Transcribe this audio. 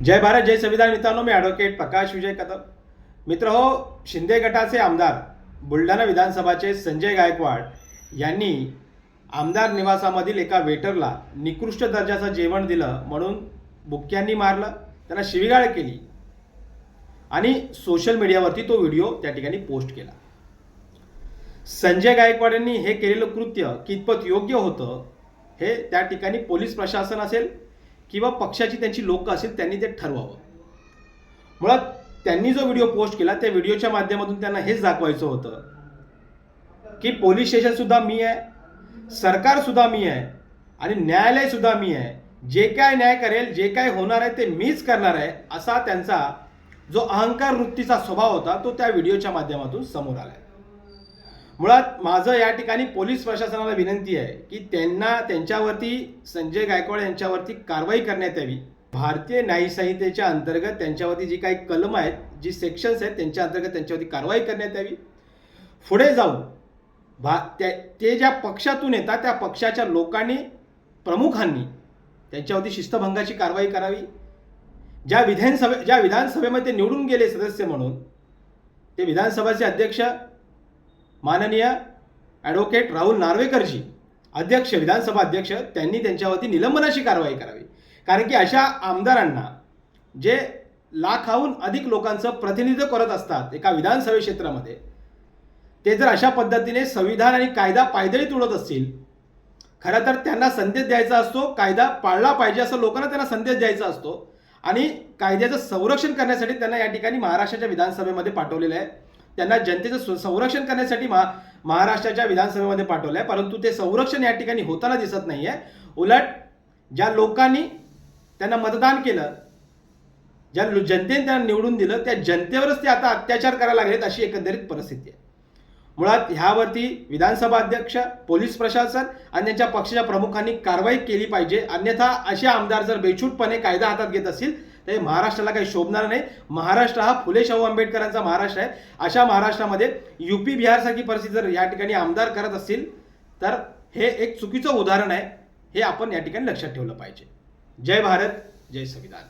जय भारत जय संविधान. मित्रांनो मी ॲडव्होकेट प्रकाश विजय कदम. मित्र हो शिंदे गटाचे आमदार बुलढाणा विधानसभाचे संजय गायकवाड यांनी आमदार निवासामधील एका वेटरला निकृष्ट दर्जाचं जेवण दिलं म्हणून बुक्क्यांनी मारलं त्यांना शिवीगाळ केली. आणि सोशल मीडियावरती तो व्हिडिओ त्या ठिकाणी पोस्ट केला. संजय गायकवाड यांनी हे केलेलं कृत्य कितपत योग्य होतं हे त्या ठिकाणी पोलीस प्रशासन असेल किंवा पक्षाची त्यांची लोक असेल त्यांनी ते ठरवावं. मुळात त्यांनी जो व्हिडिओ पोस्ट केला त्या व्हिडिओच्या माध्यमातून त्यांना हेच दाखवायचं होतं की पोलीस स्टेशन सुद्धा मी आहे सरकार सुद्धा मी आहे आणि न्यायालय सुद्धा मी आहे. जे काय न्याय करेल जे काय होणार आहे ते मीच करणार आहे असा त्यांचा जो अहंकार वृत्तीचा स्वभाव होता तो त्या व्हिडिओच्या माध्यमातून समोर आला मुळात माझं या ठिकाणी पोलीस प्रशासनाला विनंती आहे की त्यांना त्यांच्यावरती संजय गायकवाड यांच्यावरती कारवाई करण्यात यावी. भारतीय न्याय संहितेच्या अंतर्गत त्यांच्यावरती जी काही कलम आहेत जी सेक्शन्स आहेत त्यांच्या अंतर्गत त्यांच्यावरती कारवाई करण्यात यावी. पुढे जाऊन भा त्या ते ज्या पक्षातून येतात त्या पक्षाच्या लोकांनी प्रमुखांनी त्यांच्यावरती शिस्तभंगाची कारवाई करावी. ज्या विधानसभे ज्या विधानसभेमध्ये ते निवडून गेले सदस्य म्हणून ते विधानसभाचे अध्यक्ष माननीय ॲडव्होकेट राहुल नार्वेकरजी अध्यक्ष विधानसभा अध्यक्ष त्यांनी त्यांच्यावरती निलंबनाची कारवाई करावी. कारण की अशा आमदारांना जे लाखाहून अधिक लोकांचं प्रतिनिधित्व करत असतात एका विधानसभा क्षेत्रामध्ये ते जर अशा पद्धतीने संविधान आणि कायदा पायदळी तुडत असतील खरं तर त्यांना संदेश द्यायचा असतो कायदा पाळला पाहिजे असं लोकांना त्यांना संदेश द्यायचा असतो. आणि कायद्याचं संरक्षण करण्यासाठी त्यांना या ठिकाणी महाराष्ट्राच्या विधानसभेमध्ये पाठवलेलं आहे. त्यांना जनतेचं संरक्षण करण्यासाठी महा महाराष्ट्राच्या विधानसभेमध्ये पाठवलं आहे परंतु ते संरक्षण या ठिकाणी होताना दिसत नाही आहे उलट ज्या लोकांनी त्यांना मतदान केलं ज्या जनतेने त्यांना निवडून दिलं त्या जनतेवरच ते आता अत्याचार करायला लागलेत अशी एकंदरीत परिस्थिती आहे. मुळात ह्यावरती विधानसभा अध्यक्ष पोलीस प्रशासन आणि त्यांच्या पक्षाच्या प्रमुखांनी कारवाई केली पाहिजे. अन्यथा असे आमदार जर बेछूटपणे कायदा हातात घेत असतील तर हे महाराष्ट्राला काही शोभणार नाही. महाराष्ट्र हा फुले शाहू आंबेडकरांचा महाराष्ट्र आहे. अशा महाराष्ट्रामध्ये युपी बिहारसारखी परिस्थिती जर या ठिकाणी आमदार करत असतील तर हे एक चुकीचं उदाहरण आहे. हे आपण या ठिकाणी लक्षात ठेवलं पाहिजे. जय भारत जय संविधान.